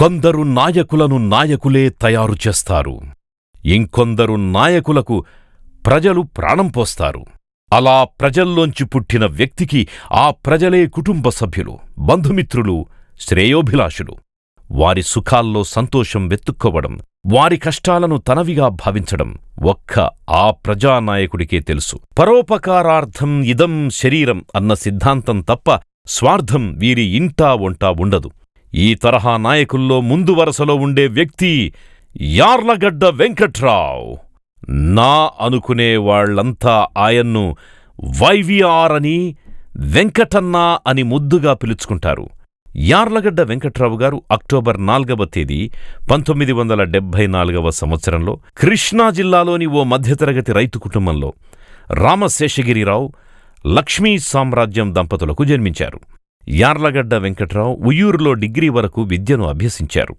కొందరు నాయకులను నాయకులే తయారు చేస్తారు. ఇంకొందరు నాయకులకు ప్రజలు ప్రాణం పోస్తారు. అలా ప్రజల్లోంచి పుట్టిన వ్యక్తికి ఆ ప్రజలే కుటుంబ సభ్యులు బంధుమిత్రులు శ్రేయోభిలాషులు. వారి సుఖాల్లో సంతోషం వెతుక్కోవడం వారి కష్టాలను తనవిగా భావించడం ఒక్క ఆ ప్రజానాయకుడికే తెలుసు. పరోపకారార్థం ఇదం శరీరం అన్న సిద్ధాంతం తప్ప స్వార్థం వీరి ఇంటా ఒంటా ఉండదు. ఈ తరహా నాయకుల్లో ముందు వరసలో ఉండే వ్యక్తి యార్లగడ్డ వెంకట్రావ్. నా అనుకునే వాళ్ళంతా ఆయన్ను వైవిఆర్ అని వెంకటన్న అని ముద్దుగా పిలుచుకుంటారు. యార్లగడ్డ వెంకట్రావు గారు అక్టోబర్ నాల్గవ తేదీ పంతొమ్మిది వందల డెబ్బై నాలుగవ సంవత్సరంలో కృష్ణా జిల్లాలోని ఓ మధ్యతరగతి రైతు కుటుంబంలో రామశేషగిరిరావు లక్ష్మీ సామ్రాజ్యం దంపతులకు జన్మించారు. యార్లగడ్డ వెంకట్రావు ఉయ్యూరులో డిగ్రీ వరకు విద్యను అభ్యసించారు.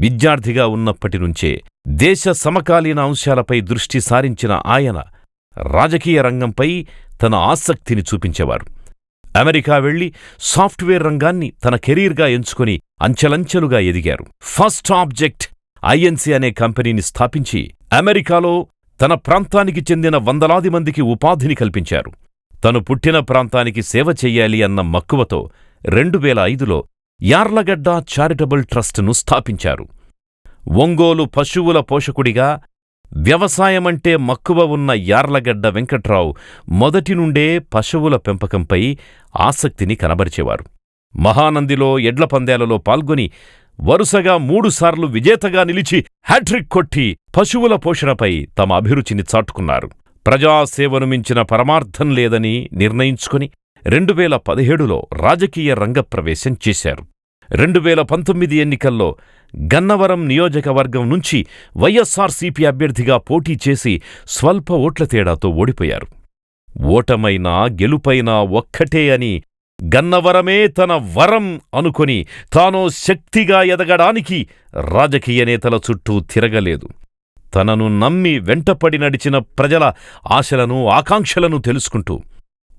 విద్యార్థిగా ఉన్నప్పటి నుంచే దేశ సమకాలీన అంశాలపై దృష్టి సారించిన ఆయన రాజకీయ రంగంపై తన ఆసక్తిని చూపించేవారు. అమెరికా వెళ్ళి సాఫ్ట్వేర్ రంగాన్ని తన కెరీర్గా ఎంచుకుని అంచెలంచెలుగా ఎదిగారు. ఫస్ట్ ఆబ్జెక్ట్ ఐఎన్సీ అనే కంపెనీని స్థాపించి అమెరికాలో తన ప్రాంతానికి చెందిన వందలాది మందికి ఉపాధిని కల్పించారు. తను పుట్టిన ప్రాంతానికి సేవ చెయ్యాలి అన్న మక్కువతో రెండు వేల ఐదులో యార్లగడ్డ చారిటబుల్ ట్రస్టును స్థాపించారు. ఒంగోలు పశువుల పోషకుడిగా వ్యవసాయమంటే మక్కువ ఉన్న యార్లగడ్డ వెంకట్రావు మొదటి నుండే పశువుల పెంపకంపై ఆసక్తిని కనబరిచేవారు. మహానందిలో ఎడ్ల పందేలలో పాల్గొని వరుసగా మూడుసార్లు విజేతగా నిలిచి హ్యాట్రిక్ కొట్టి పశువుల పోషణపై తమ అభిరుచిని చాటుకున్నారు. ప్రజాసేవను మించిన పరమార్థం లేదని నిర్ణయించుకుని రెండు వేల పదిహేడులో రాజకీయ రంగప్రవేశం చేశారు. రెండు వేల పంతొమ్మిది ఎన్నికల్లో గన్నవరం నియోజకవర్గం నుంచి వైఎస్ఆర్సీపీ అభ్యర్థిగా పోటీ చేసి స్వల్ప ఓట్ల తేడాతో ఓడిపోయారు. ఓటమైనా గెలుపైనా ఒక్కటే అని గన్నవరమే తన వరం అనుకొని తానో శక్తిగా ఎదగడానికి రాజకీయ నేతల చుట్టూ తిరగలేదు. తనను నమ్మి వెంటపడి నడిచిన ప్రజల ఆశలను ఆకాంక్షలను తెలుసుకుంటూ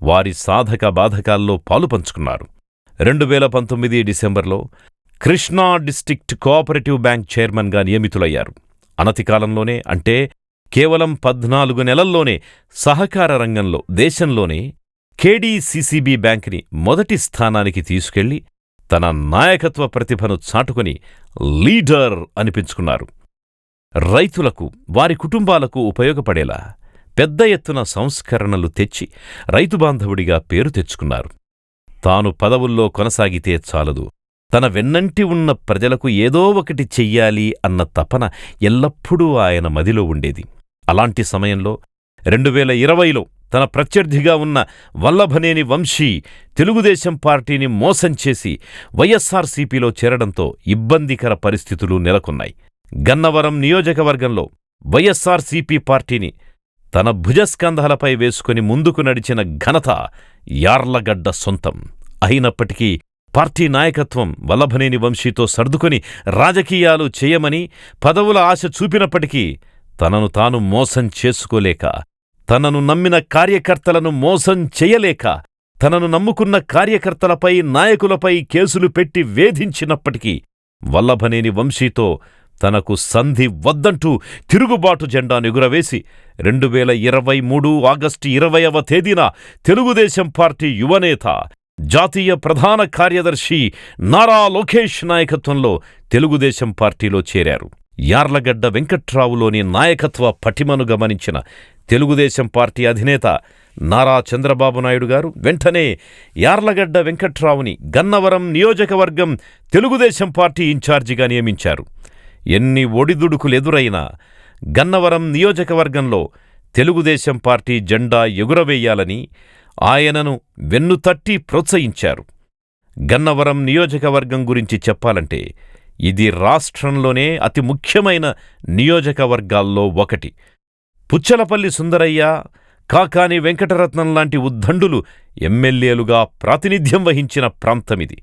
వారి సాధక బాధకాల్లో పాలుపంచుకున్నారు రెండు వేల పంతొమ్మిది డిసెంబర్లో కృష్ణా డిస్టిక్ట్ కోఆపరేటివ్ బ్యాంక్ చైర్మన్గా నియమితులయ్యారు. అనతి కాలంలోనే అంటే కేవలం పద్నాలుగు నెలల్లోనే సహకార రంగంలో దేశంలోనే కేడీసీసీబీ బ్యాంక్ని మొదటి స్థానానికి తీసుకెళ్ళి తన నాయకత్వ ప్రతిభను చాటుకుని లీడర్ అనిపించుకున్నారు. రైతులకు వారి కుటుంబాలకు ఉపయోగపడేలా పెద్ద ఎత్తున సంస్కరణలు తెచ్చి రైతుబాంధవుడిగా పేరు తెచ్చుకున్నారు. తాను పదవుల్లో కొనసాగితే చాలదు. తన వెన్నంటి ఉన్న ప్రజలకు ఏదో ఒకటి చెయ్యాలి అన్న తపన ఎల్లప్పుడూ ఆయన మదిలో ఉండేది. అలాంటి సమయంలో రెండు వేల ఇరవైలో తన ప్రత్యర్థిగా ఉన్న వల్లభనేని వంశీ తెలుగుదేశం పార్టీని మోసం చేసి వైఎస్సార్సీపీలో చేరడంతో ఇబ్బందికర పరిస్థితులు నెలకొన్నాయి. గన్నవరం నియోజకవర్గంలో వైఎస్ఆర్సీపీ పార్టీని తన భుజస్కంధాలపై వేసుకుని ముందుకు నడిచిన ఘనత యార్లగడ్డ సొంతం. అయినప్పటికీ పార్టీ నాయకత్వం వల్లభనేని వంశీతో సర్దుకొని రాజకీయాలు చేయమని పదవుల ఆశ చూపినప్పటికీ తనను తాను మోసం చేసుకోలేక తనను నమ్మిన కార్యకర్తలను మోసం చెయ్యలేక తనను నమ్ముకున్న కార్యకర్తలపై నాయకులపై కేసులు పెట్టి వేధించినప్పటికీ వల్లభనేని వంశీతో తనకు సంధి వద్దంటూ తిరుగుబాటు జెండా ఎగురవేసి రెండు వేల ఇరవై మూడు ఆగస్టు ఇరవైవ తేదీన తెలుగుదేశం పార్టీ యువనేత జాతీయ ప్రధాన కార్యదర్శి నారా లోకేష్ నాయకత్వంలో తెలుగుదేశం పార్టీలో చేరారు. యార్లగడ్డ వెంకట్రావులోని నాయకత్వ పటిమను గమనించిన తెలుగుదేశం పార్టీ అధినేత నారా చంద్రబాబు నాయుడు గారు వెంటనే యార్లగడ్డ వెంకట్రావుని గన్నవరం నియోజకవర్గం తెలుగుదేశం పార్టీ ఇన్ఛార్జిగా నియమించారు. ఎన్ని ఒడిదుడుకులెదురైనా గన్నవరం నియోజకవర్గంలో తెలుగుదేశం పార్టీ జెండా ఎగురవేయాలని ఆయనను వెన్నుతట్టి ప్రోత్సహించారు. గన్నవరం నియోజకవర్గం గురించి చెప్పాలంటే ఇది రాష్ట్రంలోనే అతి ముఖ్యమైన నియోజకవర్గాల్లో ఒకటి. పుచ్చలపల్లి సుందరయ్య కాకాని వెంకటరత్నం లాంటి ఉద్దండులు ఎమ్మెల్యేలుగా ప్రాతినిధ్యం వహించిన ప్రాంతమిది.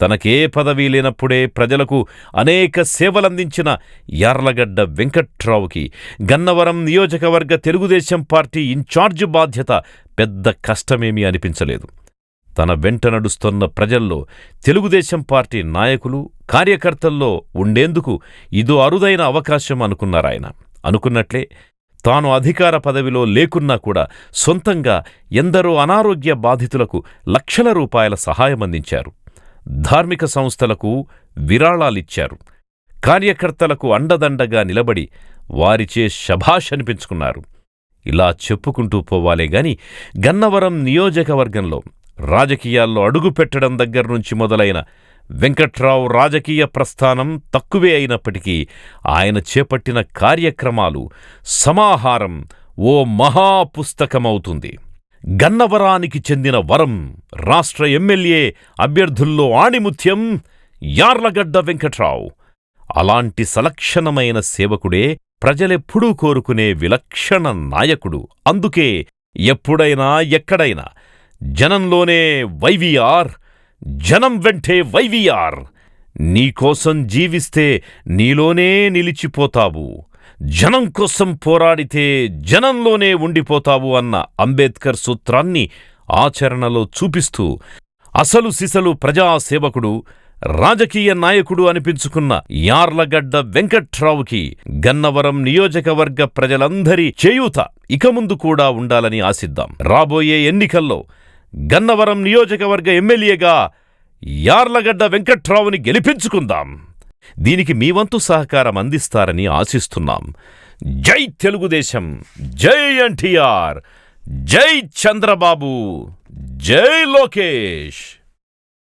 తనకే పదవీ లేనప్పుడే ప్రజలకు అనేక సేవలందించిన యార్లగడ్డ వెంకట్రావుకి గన్నవరం నియోజకవర్గ తెలుగుదేశం పార్టీ ఇన్ఛార్జ్ బాధ్యత పెద్ద కష్టమేమీ అనిపించలేదు. తన వెంట నడుస్తున్న ప్రజల్లో తెలుగుదేశం పార్టీ నాయకులు కార్యకర్తల్లో ఉండేందుకు ఇదో అరుదైన అవకాశం అనుకున్నారాయన. అనుకున్నట్లే తాను అధికార పదవిలో లేకున్నా కూడా సొంతంగా ఎందరో అనారోగ్య బాధితులకు లక్షల రూపాయల సహాయమందించారు. ధార్మిక సంస్థలకు విరాళాలిచ్చారు. కార్యకర్తలకు అండదండగా నిలబడి వారిచే శభాష్ అనిపించుకున్నారు. ఇలా చెప్పుకుంటూ పోవాలే గాని గన్నవరం నియోజకవర్గంలో రాజకీయాల్లో అడుగుపెట్టడం దగ్గర్నుంచి మొదలైన వెంకట్రావు రాజకీయ ప్రస్థానం తక్కువే అయినప్పటికీ ఆయన చేపట్టిన కార్యక్రమాలు సమాహారం ఓ మహాపుస్తకమవుతుంది. గన్నవరానికి చెందిన వరం రాష్ట్ర ఎమ్మెల్యే అభ్యర్థుల్లో ఆణిముత్యం యార్లగడ్డ వెంకట్రావు. అలాంటి సలక్షణమైన సేవకుడే ప్రజలెప్పుడూ కోరుకునే విలక్షణ నాయకుడు. అందుకే ఎప్పుడైనా ఎక్కడైనా జనంలోనే వైవిఆర్ జనం వెంటే వైవిఆర్. నీకోసం జీవిస్తే నీలోనే నిలిచిపోతావు. జనం కోసం పోరాడితే జనంలోనే ఉండిపోతావు అన్న అంబేద్కర్ సూత్రాన్ని ఆచరణలో చూపిస్తూ అసలు సిసలు ప్రజాసేవకుడు రాజకీయ నాయకుడు అనిపించుకున్న యార్లగడ్డ వెంకట్రావుకి గన్నవరం నియోజకవర్గ ప్రజలందరి చేయూత ఇక ముందు కూడా ఉండాలని ఆశిద్దాం. రాబోయే ఎన్నికల్లో గన్నవరం నియోజకవర్గ ఎమ్మెల్యేగా యార్లగడ్డ వెంకట్రావుని గెలిపించుకుందాం. దీనికి మీ వంతు సహకారం అందిస్తారని ఆశిస్తున్నాం. జై తెలుగుదేశం జై ఎన్టీఆర్. జై చంద్రబాబు. జై లోకేష్.